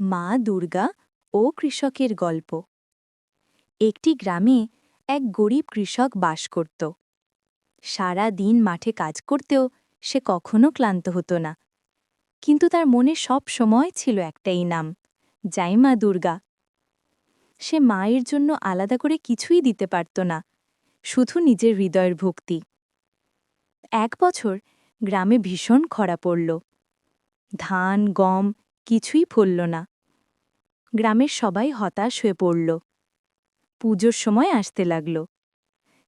মা দুর্গা ও কৃষকের গল্প। একটি গ্রামে এক গরিব কৃষক বাস করত। সারা দিন মাঠে কাজ করতেও সে কখনো ক্লান্ত হতো না। কিন্তু তার মনে সব সময় ছিল একটাই নাম যাই মা দুর্গা। সে মায়ের জন্য আলাদা করে কিছুই দিতে পারত না, শুধু নিজের হৃদয়ের ভক্তি। এক বছর গ্রামে ভীষণ খরা পড়ল। ধান, গম কিছুই ফলল না। গ্রামের সবাই হতাশ হয়ে পড়ল। পুজোর সময় আসতে লাগল।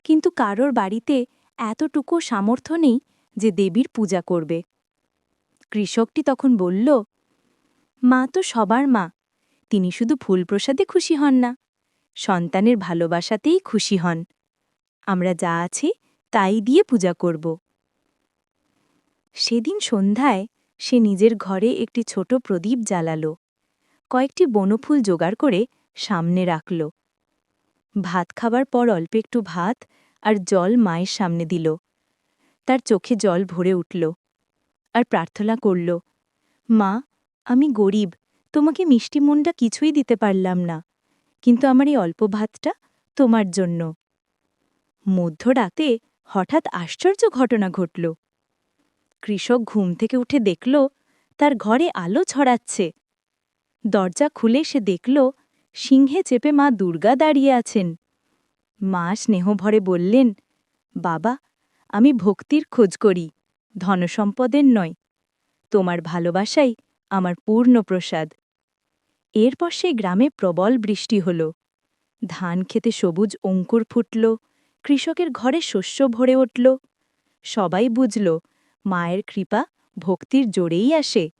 কিন্তু কারোর বাড়িতে এতটুকু সামর্থ্য নেই যে দেবীর পূজা করবে। কৃষকটি তখন বলল, মা তো সবার মা। তিনি শুধু ফুল প্রসাদে খুশি হন না। সন্তানের ভালোবাসাতেই খুশি হন। আমরা যা আছি তাই দিয়ে পূজা করব। সেদিন সন্ধ্যায় সে নিজের ঘরে একটি ছোট প্রদীপ জ্বালালো। কয়েকটি বনফুল জোগাড় করে সামনে রাখল। ভাত খাবার পর অল্প একটু ভাত আর জল মায়ের সামনে দিল। তার চোখে জল ভরে উঠল আর প্রার্থনা করল, মা, আমি গরিব, তোমাকে মিষ্টি মনটা কিছুই দিতে পারলাম না, কিন্তু আমার এই অল্প ভাতটা তোমার জন্য। মধ্যরাতে হঠাৎ আশ্চর্য ঘটনা ঘটল। কৃষক ঘুম থেকে উঠে দেখল, তার ঘরে আলো ছড়াচ্ছে। দরজা খুলে সে দেখল, সিংহে চেপে মা দুর্গা দাঁড়িয়ে আছেন। মা স্নেহভরে বললেন, বাবা, আমি ভক্তির খোঁজ করি, ধনসম্পদের নয়। তোমার ভালোবাসাই আমার পূর্ণ প্রসাদ। এরপর সে গ্রামে প্রবল বৃষ্টি হল। ধান খেতে সবুজ অঙ্কুর ফুটল, কৃষকের ঘরে শস্য ভরে উঠল। সবাই বুঝল, মায়ের কৃপা ভক্তির জোরেই আসে।